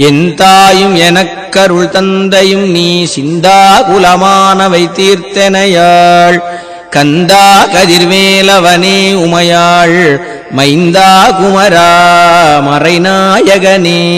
என் தாயும் எனக்கருள் தந்தையும் நீ சிந்தா குலமானவை தீர்த்தனையாள். கந்தா கதிர்வேலவனே உமையாள். மைந்தா குமரா மறைநாயகனே.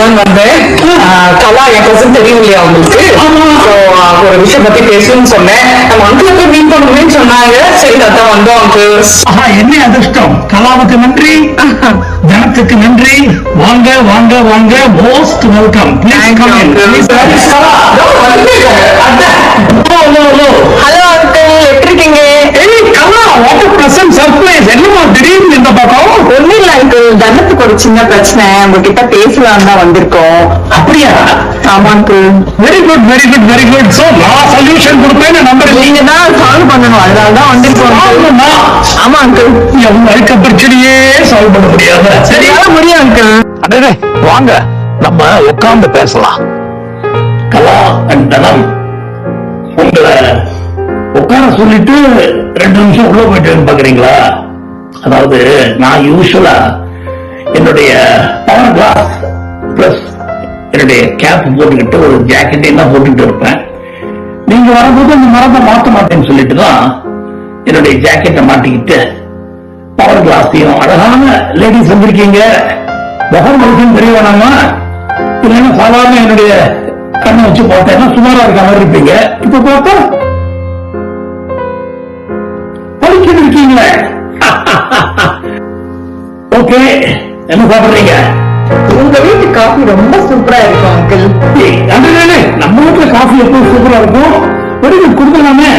போலான்னு வந்தேன். கலா என் பர்சன் தெரியும் இல்லையா ஆஹ், ஒரு விஷயம் பத்தி பேசணும்னு சொன்னேன். நம்ம அங்கிள் போய் மீட் பண்ணுவேன்னு சொன்னாங்க. சரி அதான் வந்தோம் அங்கிள் என்ன அதிர்ஷ்டம்? கலாவுக்கு நன்றி. தனத்துக்கு நன்றி. வாங்க வாங்க வாங்க. Most welcome please come in hello uncle எப்படி இருக்கீங்க? தனத்துக்கு ஒரு சின்ன பிரச்சனை. உங்ககிட்ட பேசலாம் தான் வந்திருக்கோம். அப்படியா? ஆமா uncle very good very good very good so நான் சொல்யூஷன் கொடுப்பேன்னு நம்புறேன் நீங்க தான் சால்வ் பண்ணணும். அதனால தான் வந்திருக்கோம். ஆமா அங்கிள் என் வாழ்க்கை பிரச்சனையே சால்வ் பண்ண முடியாது சரி சரியால முடியும் அங்கிள் அடடே வாங்க. நம்ம உட்கார்ந்து பேசலாம். கலா அண்ட் தனம் உங்களை உட்கார சொல்லிட்டு ரெண்டு நிமிஷம் உள்ள போயிட்டு பாக்குறீங்களா? அதாவது நான் யூஸ்வலா என்னுடைய பவர் கிளாஸ் பிளஸ் என்னுடைய கேப் போட்டுக்கிட்டு ஒரு ஜாக்கெட்டையும் தான் போட்டுக்கிட்டு இருப்பேன். நீங்க வரும்போது அந்த மரத்தை மாத்த மாட்டேன்னு சொல்லிட்டு தான் என்னுடைய ஜாக்கெட்டை மாட்டிக்கிட்டு பவர் கிளாஸையும் அழகான லேடிஸ் வந்திருக்கீங்க. முகம் முழுக்கும் தெரிய வேணாமா? இல்லைன்னா சாதாரண என்னுடைய கண்ணை வச்சு பார்த்தேன்னா சுமாரா இருக்க மாதிரி இருப்பீங்க. இப்ப பார்த்தா இருக்கீங்களே ஓகே என்ன சாப்பிடுறீங்க? உங்க வீட்டு காஃபி ரொம்ப சூப்பரா இருக்கும் அங்கிள் நம்ம வீட்டுல காஃபி எப்பவும் சூப்பரா இருக்கும்? குட் கொடுக்கலாமே.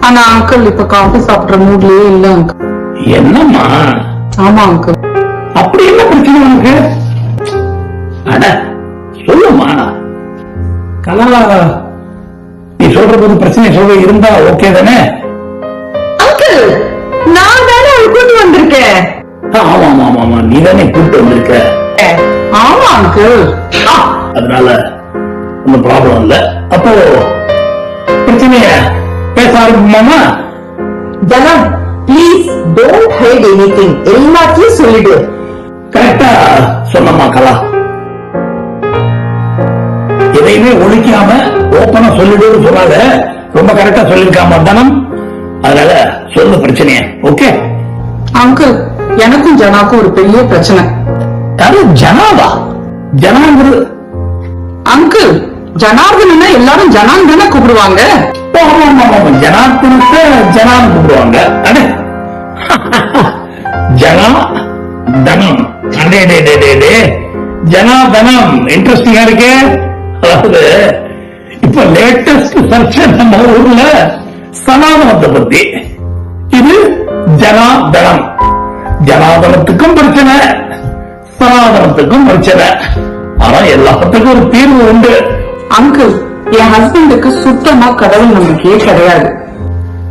ஆனா அங்கிள் இப்ப காஃபி சாப்பிடுற மூட்லயே இல்ல அங்கிள் என்னம்மா? ஆமா அங்கிள் அப்படி என்ன பிரச்சனை உனக்கு? அட சொல்லுமா கலா நீ சொல்ற போது பிரச்சனை சொல்ற இருந்தா ஓகே தானே? அங்கிள் கூட்டு வந்திருக்கேன் ஆமா ஆமா ஆமா நீ தானே கூப்பிட்டு வந்திருக்க. ஆமா அங்கிள். அதனால ஒன்னும் ப்ராப்ளம் இல்ல. அப்போ பிரச்சனைய பேச ஆரம்பிப்போமா ஜனம் ப்ளீஸ் டோன்ட் ஹைட் எனிதிங் எல்லாத்தையும் சொல்லிடு. கரெக்டா சொன்னம்மா கலா. எதையுமே ஒழிக்காம ஓப்பனா சொல்லிடுன்னு சொல்லாத. ரொம்ப கரெக்டா சொல்லிருக்காம தனம் அதனால சொல்லு பிரச்சனைய. ஓகே அங்கிள் எனக்கும் ஜனாக்கும் ஒரு பெரிய பிரச்சனை. அது ஜனாவா? ஜனாங்கிறது அங்கிள் ஜனார்தனா எல்லாரும் ஜனான் தானே கூப்பிடுவாங்க. ஜனார்த்தனத்தை ஜனான்னு கூப்பிடுவாங்க. அடே. ஜனா தனம். அடே டே டே டே டே. ஜனா தனம். இன்ட்ரெஸ்டிங்கா இருக்கே. அதாவது இப்ப லேட்டஸ்ட் சர்ச் நம்ம ஊர்ல சனாதனத்தை பத்தி. இது ஜனாதனம் ஜனாதனத்துக்கும் பிரச்சனை சனாதனத்துக்கும் பிரச்சனை. ஆனா எல்லாத்துக்கும் ஒரு தீர்வு உண்டு. அங்கிள் என் ஹஸ்பண்டுக்கு சுத்தமா கடவுள் நம்பிக்கையே கிடையாது.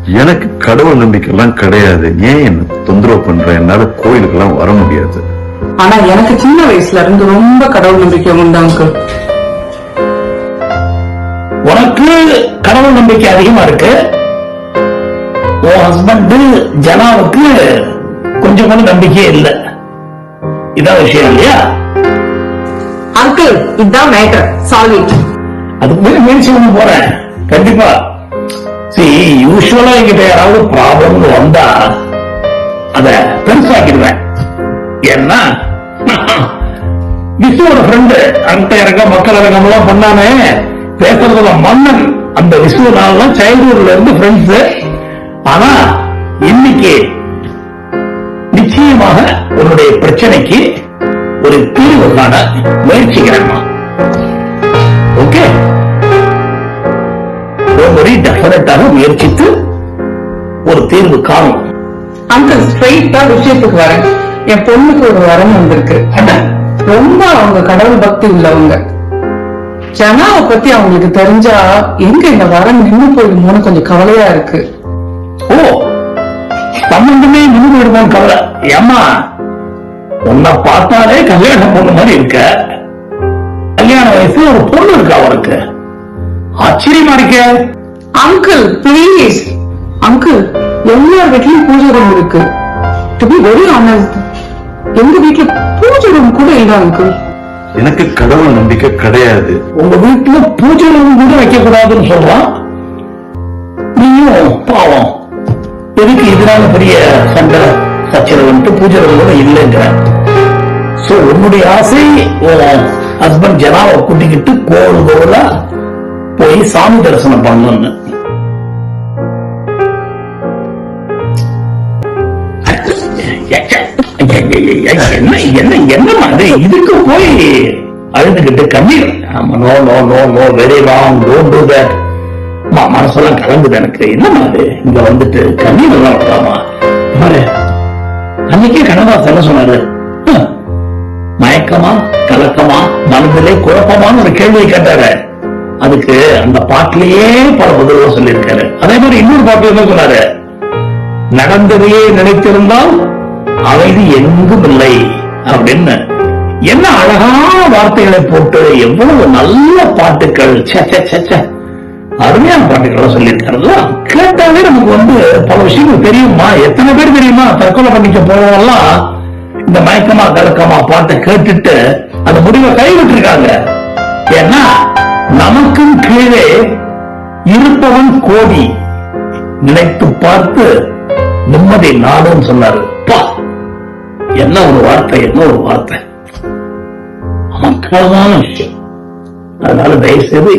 எனக்கு கடவுள் நம்பிக்கை எல்லாம் கிடையாது. ஏன் என்ன தொந்தரவு பண்ற என்னால கோயிலுக்கெல்லாம் வர முடியாது. ஆனா எனக்கு சின்ன வயசுல இருந்து ரொம்ப கடவுள் நம்பிக்கை உண்டு அங்கிள். உனக்கு கடவுள் நம்பிக்கை அதிகமா இருக்கு. உன் ஹஸ்பண்ட் ஜனாவுக்கு கொஞ்சம் கூட நம்பிக்கையே இல்லை. இதான் விஷயம் இல்லையா? அங்கிள் இதுதான் மேட்டர் சால்வ் அதுக்கு போய் முயற்சி பண்ண போறேன். கண்டிப்பா. சி யூஸ்வலா என்கிட்ட யாராவது ப்ராப்ளம் வந்தா அத பெருசாக்கிடுவேன் ஏன்னா விசுவோட ஃப்ரெண்டு அந்த இறக்கம் மக்கள் எல்லாம் பண்ணானே பேசுறதுல மன்னன். அந்த நாள்லாம் சைல்ட்ஹுட்ல இருந்து ஃப்ரெண்ட்ஸ் ஆனா இன்னைக்கு நிச்சயமாக உன்னுடைய பிரச்சனைக்கு ஒரு தீர்வு காண முயற்சிக்கிறேன்மா ஓகே ஒவ்வொரு டெஃபினட்டாக முயற்சித்து ஒரு தீர்வு காணும் அங்கிள் ஸ்ட்ரைட்டா விஷயத்துக்கு வரேன். என் பொண்ணுக்கு ஒரு வரம் வந்திருக்கு. ரொம்ப அவங்க கடவுள் பக்தி உள்ளவங்க. ஜனாவை பத்தி அவங்களுக்கு தெரிஞ்சா எங்க இந்த வரம் நின்னு போயிடுமோன்னு கொஞ்சம் கவலையா இருக்கு. சம்பந்தமே நின்று விடுவான் கவலை. ஏம்மா உன்னை பார்த்தாலே கல்யாண பொண்ணு மாதிரி இருக்க. கல்யாண வயசு ஒரு பொண்ணு இருக்கா அவருக்கு ஆச்சரியமா இருக்க. அங்கிள் ப்ளீஸ் அங்கிள் எல்லார் வீட்லயும் பூஜை ரூம் இருக்கு. டு பி வெரி ஆனஸ்ட் எங்க வீட்ல பூஜை ரூம் கூட இல்ல அங்கிள் எனக்கு கடவுள் நம்பிக்கை கிடையாது. உங்க வீட்டுல பூஜை room கூட வைக்க கூடாதுன்னு சொல்றான். எதுக்கு இதனால பெரிய சண்டை சச்சரவு வந்துட்டு பூஜை room கூட இல்லைங்கிற சோ உன்னுடைய ஆசை ஹஸ்பண்ட் ஜனாவை கூட்டிக்கிட்டு கோல் கோலா போய் சாமி தரிசனம் பண்ணணும்னு. என்ன என்ன என்னமா இது இதுக்கு போய் அழுதுகிட்டு கண்ணீர். ஆமா no no no no very wrong don't do that மனசெல்லாம் கலங்குது எனக்கு. என்னமா அது? இங்க வந்துட்டு கண்ணீர் எல்லாம் விடலாமா பாரு அன்னைக்கே கனவாஸ் என்ன சொன்னாரு? மயக்கமா கலக்கமா மனதிலே குழப்பமான ஒரு கேள்வியை கேட்டாரு. அதுக்கு அந்த பாட்டிலேயே பல பதில்கள் சொல்லியிருக்காரு. அதே மாதிரி இன்னொரு பாட்டு என்ன சொன்னாரு? நடந்ததையே நினைத்திருந்தால் அமைதி எங்கும் இல்லை அப்படின்னு. என்ன அழகான வார்த்தைகளை போட்டு எவ்வளவு நல்ல பாட்டுக்கள். சச்ச சச்ச அருமையான பாட்டுக்கள் சொல்லியிருக்காருல்ல கேட்டாலே நமக்கு வந்து பல விஷயங்கள் தெரியுமா? எத்தனை பேர் தெரியுமா? தற்கொலை பண்ணிக்க போறவங்கலாம் இந்த மயக்கமா கலக்கமா பாட்டை கேட்டுட்டு அந்த முடிவை கைவிட்டிருக்காங்க. ஏன்னா நமக்கும் கீழே இருப்பவன் கோடி நினைத்து பார்த்து நிம்மதி நாடும் சொன்னாரு. பா! என்ன ஒரு வார்த்தை என்ன ஒரு வார்த்தை. மக்களமான விஷயம். அதனால தயவு செய்து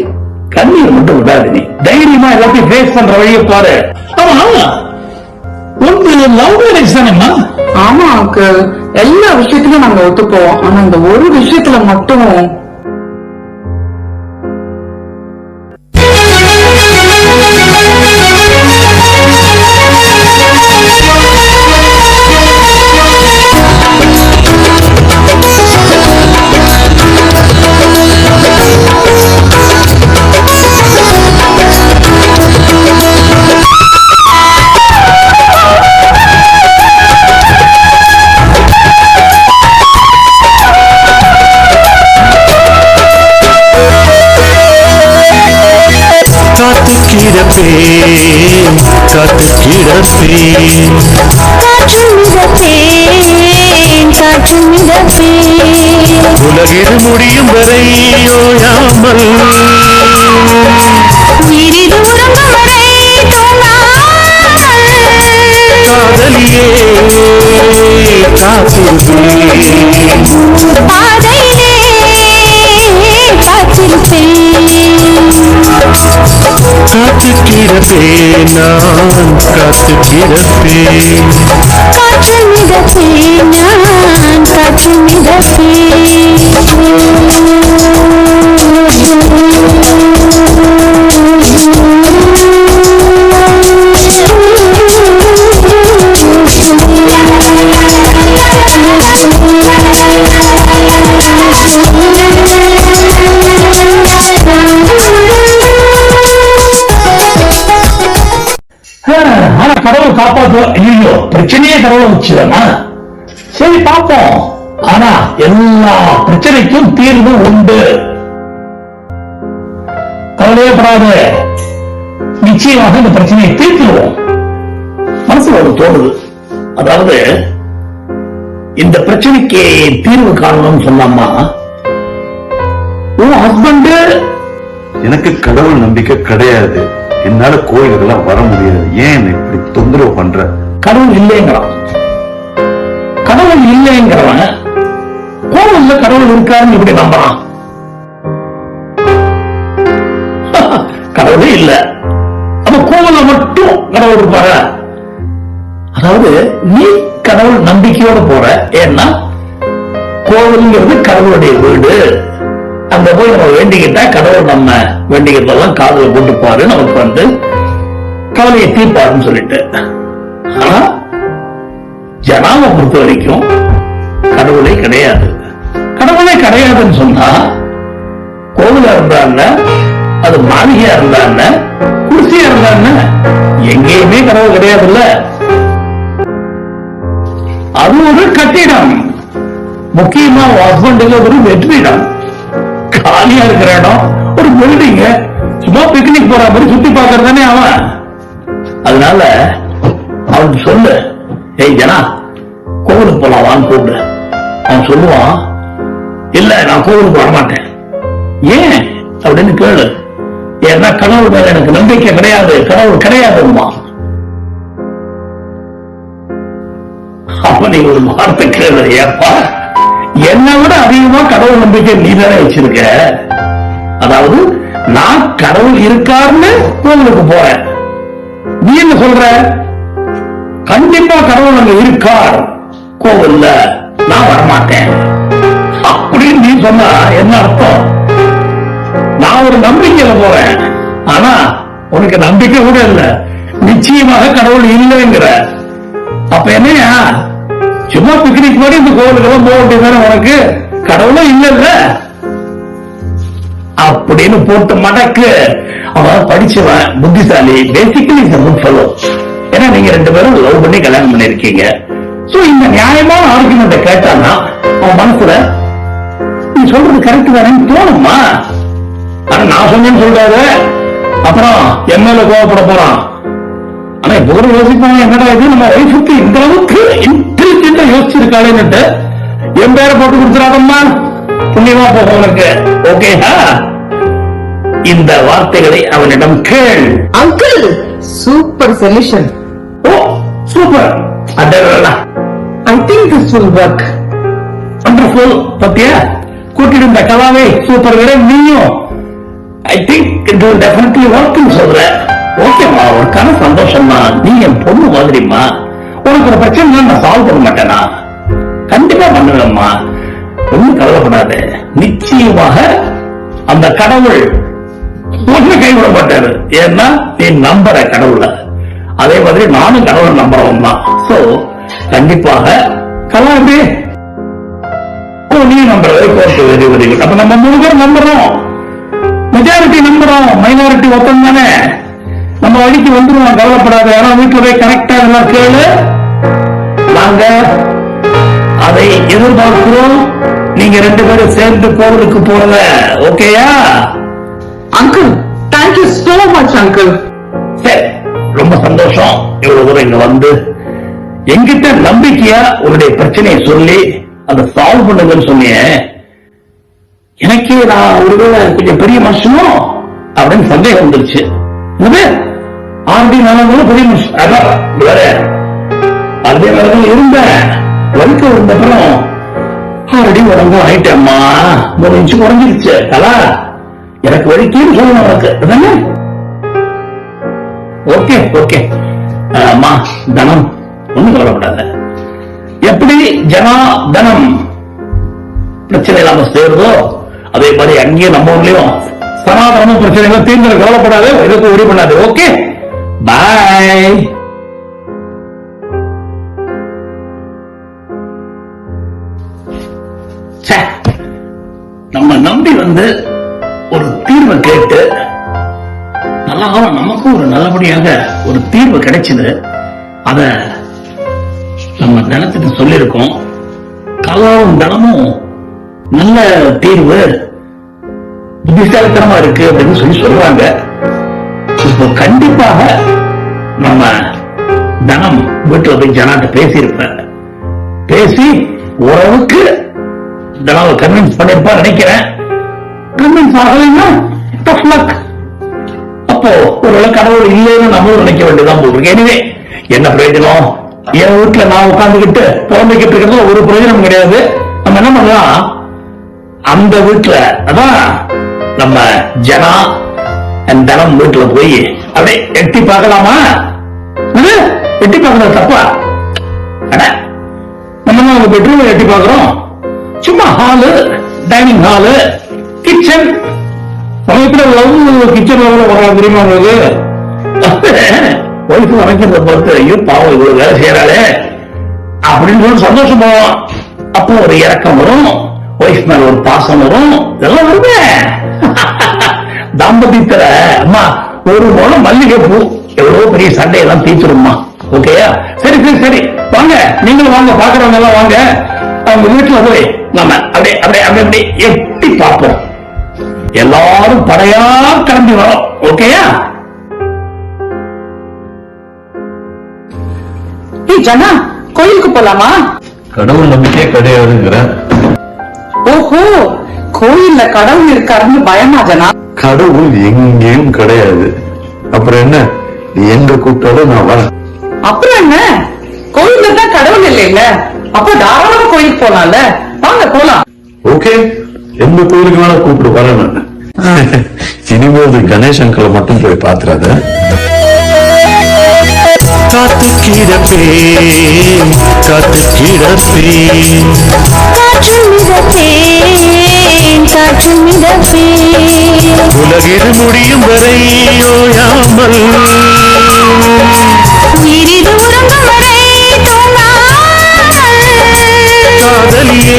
கண்ணீர் மட்டும் விடாது நீ. தைரியமா எல்லாத்தையும் ஃபேஸ் பண்ற வழியை பாரு. ஆமா உனக்கு லவ் மேரேஜ் தானேம்மா? ஆமா எல்லா விஷயத்திலும் நாங்க ஒத்துப்போம் ஆனா இந்த ஒரு விஷயத்துல மட்டும் கிடப்பேன் காற்றும் மிதப்பேன் காற்றும் மிதப்பேன் உலகில் முடியும் வரை ஓயாமல் உயிரி தூரம் வரை காதலியே காத்திருப்பேன் பாதையிலே காத்து கிடப்பே நான் காத்து கிடப்பே காற்று மிதப்பே நான் காற்று மிதப்பே காப்பாத்துவோம் ஐயோ பிரச்சனையே கடவுளை வச்சுதானா சரி பார்ப்போம். ஆனா எல்லா பிரச்சனைக்கும் தீர்வு உண்டு. கவலையப்படாத. நிச்சயமாக இந்த பிரச்சனையை தீர்த்துருவோம். மனசுல ஒரு தோணுது. அதாவது இந்த பிரச்சனைக்கு தீர்வு காணணும்னு சொன்னாமா உன் ஹஸ்பண்ட் எனக்கு கடவுள் நம்பிக்கை கிடையாது. என்னால கோயிலுக்கெல்லாம் வர முடியாது. ஏன் இப்படி தொந்தரவு பண்ற? கடவுள் இல்லைங்கிறான். கடவுள் இல்லைங்கிறவன் கோவில்ல கடவுள் இருக்காருன்னு இப்படி நம்புறான்? கடவுளே இல்ல. அப்ப கோவில்ல மட்டும் கடவுள் இருப்பாரு? அதாவது நீ கடவுள் நம்பிக்கையோட போற. ஏன்னா கோவில்ங்கிறது கடவுளுடைய வீடு. அங்க போய் நம்ம வேண்டிக்கிட்டா கடவுள் நம்ம வேண்டிக்கிட்டதெல்லாம் காதுல போட்டுப்பாரு நமக்கு வந்து கவலையை தீர்ப்பாருன்னு சொல்லிட்டு. ஆனா ஜனாவை பொறுத்த வரைக்கும் கடவுளே கிடையாது. கடவுளே கிடையாதுன்னு சொன்னா கோவிலா இருந்தா அது மாளிகையா இருந்தா குடிசையா இருந்தா எங்கேயுமே கடவுள் கிடையாதுல்ல. அது ஒரு கட்டிடம். முக்கியமா ஹஸ்பண்டுக்கு ஒரு வெற்றிடம். காலியா இருக்கிற இடம். ஒரு பில்டிங் சும்மா பிக்னிக் போற மாதிரி சுத்தி பாக்குறது தானே அவன். அதனால அவனுக்கு சொல்லு ஏய் ஜனா கோவிலுக்கு போலாம் வான்னு கூப்பிடு. அவன் சொல்லுவான் இல்ல நான் கோவிலுக்கு வரமாட்டேன். ஏன்? அப்படின்னு கேளு. ஏன்னா கடவுள் மேல எனக்கு நம்பிக்கை கிடையாது. கடவுள் கிடையாதுமா நீ ஒரு வார்த்தை கேளு ஏப்பா என்னை விட அதிகமா கடவுள் நம்பிக்கை நீ தானே வச்சிருக்க. அதாவது நான் கடவுள் இருக்காருன்னு கோவிலுக்கு போறேன். நீ என்ன சொல்ற? கண்டிப்பா கடவுள் அங்க இருக்கார். கோவில்ல நான் வரமாட்டேன். அப்படின்னு நீ சொன்னா என்ன அர்த்தம்? நான் ஒரு நம்பிக்கையில போறேன். ஆனா உனக்கு நம்பிக்கை கூட இல்லை. நிச்சயமாக கடவுள் இல்லைங்கிற. அப்ப என்னையா? சும்மா பிக்னிக் மாதிரி இந்த கோவிலுக்கெல்லாம் போக வேண்டியதானே உனக்கு? கடவுளும் இல்லைல்ல. அப்படின்னு போட்டு மடக்கு அவன் படிச்சவன் புத்திசாலி பேசிக்கலி குட் ஃபெலோ ஏன்னா நீங்க ரெண்டு பேரும் லவ் பண்ணி கல்யாணம் பண்ணிருக்கீங்க சோ இந்த நியாயமான ஆர்குமெண்ட்டை கேட்டான்னா அவன் மனசுல நீ சொல்றது கரெக்ட் தானேன்னு தோணுமா? ஆனா நான் சொன்னேன்னு சொல்றாரு அப்புறம் எம்எல்ஏ கோவப்பட போறான். ஆனா கூட யோசிப்பாங்க என்னடா இது? நம்ம ஒய்ஃபுக்கு இந்த அளவுக்கு இன்டெலிஜென்டா யோசிச்சிருக்காளேன்னுட்டு என் பேரை போட்டு கொடுத்துறாதம்மா. புண்ணியமா போகும் உனக்கு ஓகேயா இந்த வார்த்தைகளை அவனிடம் கேள். Uncle super solution oh super அடடா I think this will work wonderful பத்தியா? கூட்டிட்டு இந்த கலாவை சூப்பர் விட நீயும். I think it will definitely ஒர்க்னு சொல்ற. ஓகேம்மா உனக்கான சந்தோஷம்மா. நீ என் பொண்ணு மாதிரிம்மா. உனக்கு ஒரு பிரச்சனை நான் சால்வ் பண்ண மாட்டேனா? கண்டிப்பா பண்ணுவேம்மா. ஒண்ணு கவலைப்படாது. நிச்சயமாக அந்த கடவுள் ஒண்ணு கைவிட மாட்டாரு. ஏன்னா நீ நம்புற கடவுள. அதே மாதிரி நானும் கடவுளை நம்புறவன் தான் சோ கண்டிப்பாக கலாம் ஓ நீ நம்புறது கோர்ட்டு வெரி வெரி குட் அப்ப நம்ம மூணு பேர் நம்புறோம். மெஜாரிட்டி நம்புறோம். மைனாரிட்டி ஒத்தம் தானே. நம்ம வழிக்கு வந்துருவோம் கவலைப்படாத. ஏன்னா வீட்டுல போய் கரெக்டா எல்லாம் கேளு. நாங்க அதை எதிர்பார்க்கிறோம். நீங்க ரெண்டு பேரும் சேர்ந்து கோவிலுக்கு போறத ஓகேயா uncle thank you so much uncle சரி ரொம்ப சந்தோஷம். இவ்வளவு தூரம் இங்க வந்து. என்கிட்ட நம்பிக்கையா உன்னுடைய பிரச்சனையை சொல்லி அதை சால்வ் பண்ணுங்கன்னு சொன்னியே எனக்கே நான் ஒருவேளை கொஞ்சம் பெரிய மனுஷனோ? அப்படின்னு சந்தேகம் வந்துருச்சு. ஆர்டி நானும் பெரிய மனுஷன். அதான் வேற அதே மாதிரி இருந்தேன் வலிக்க வந்த அப்புறம் ஆல்ரெடி உடம்பு ஆயிட்டேம்மா. ஒரு இன்ச்சு குறைஞ்சிருச்சு. கலா எனக்கு வலிக்குன்னு சொல்லணும் உனக்கு. அதானே? Okay okay. அம்மா தனம். ஒண்ணும் கவலைப்படாத எப்படி ஜனா தனம்? பிரச்சனை இல்லாம சேருதோ? அதே மாதிரி அங்கேயும் நம்ம ஊர்லயும் சனாதனமும் பிரச்சனைகளும் தீர்ந்து கவலைப்படாது. இதுக்கு உரி பண்ணாது. ஓகே? பாய் நம்ம நம்பி வந்து ஒரு தீர்வை கேட்டு நல்ல காலம் நமக்கும் ஒரு நல்லபடியாக ஒரு தீர்வு கிடைச்சது. அத நம்ம தினத்துக்கு சொல்லியிருக்கோம். கலாவும் தனமும் நல்ல தீர்வு புத்திசாலித்தனமா இருக்கு அப்படின்னு சொல்லி சொல்லுவாங்க. இப்போ கண்டிப்பாக நம்ம தனம் வீட்டுல போய் ஜனாட்ட பேசியிருப்ப பேசி ஓரளவுக்கு தனாவை கன்வின்ஸ் பண்ணிருப்பா நினைக்கிறேன். கன்வின்ஸ் ஆகலைன்னா டஃப் லக் அப்போ ஒருவேளை கடவுள் இல்லைன்னு நம்மளும் நினைக்க வேண்டியதான் போட்டிருக்கு எனவே என்ன பிரயோஜனம்? என் வீட்டுல நான் உட்காந்துக்கிட்டு புலம்பிக்கிட்டு இருக்கிறதுல ஒரு பிரயோஜனம் கிடையாது. நம்ம என்ன பண்ணலாம்? அந்த வீட்டுல அதான் நம்ம ஜனா தினம் வீட்டுல போய் அப்படியே எட்டி பார்க்கலாமா என்னது? எட்டி பார்க்கறது தப்பா அட நம்ம அவங்க பெட்ரூம் எட்டி பார்க்கிறோம் சும்மா ஹாலு டைனிங் ஹாலு கிச்சன் நம்ம எப்படி லவ் கிச்சன் லெவல வர தெரியுமா உங்களுக்கு ஒய்ஃப் அமைக்கிறத பொறுத்த ஐயோ பாவம் இவ்வளவு வேலை செய்யறாளே. அப்படின்னு சொல்லி சந்தோஷம் போவோம். அப்போ ஒரு இறக்கம் வரும். ஒய்ஃப் மேல ஒரு பாசம் வரும். இதெல்லாம் வருமே. தாம்பத்தியத்துல அம்மா ஒரு முழம் மல்லிகை பூ எவ்வளவு பெரிய சண்டையெல்லாம் தீர்த்துருமா ஓகேயா சரி சரி சரி. வாங்க நீங்களும் வாங்க பாக்குறவங்க எல்லாம் வாங்க. அவங்க வீட்டுல போய் நம்ம அப்படியே அப்படியே அப்படியே அப்படியே எட்டி பார்ப்போம். எல்லாரும் படையா கிளம்பி வரோம். ஓகேயா ஜனா கோயிலுக்கு போலாமா? கடவுள் நம்பிக்கையே கிடையாதுங்கிற. ஓஹோ கோயில்ல கடவுள் இருக்காருன்னு பயமா ஜனா கடவுள் எங்கேயும் கிடையாது. அப்புறம் என்ன? எங்க கூப்பிட்டாலும் நான் வரேன். அப்புறம் என்ன? கோயில்ல தான் கடவுள் இல்லைல்ல? அப்ப தாராளமா கோயிலுக்கு போலாம்ல? வாங்க போலாம். ஓகே. எந்த கோயிலுக்கு வேணா கூப்பிட்டு வரேன் நான். இனிமேல் கணேஷ் அங்கிளை மட்டும் போய் பாத்துறாத காத்து கிடப்பேன் காத்து கிடப்பேன் காற்று மிதப்பேன் காற்று மிதப்பேன் உலகிது முடியும் வரை ஓயாமல் உயிரிது உறங்கும் வரை காதலியே.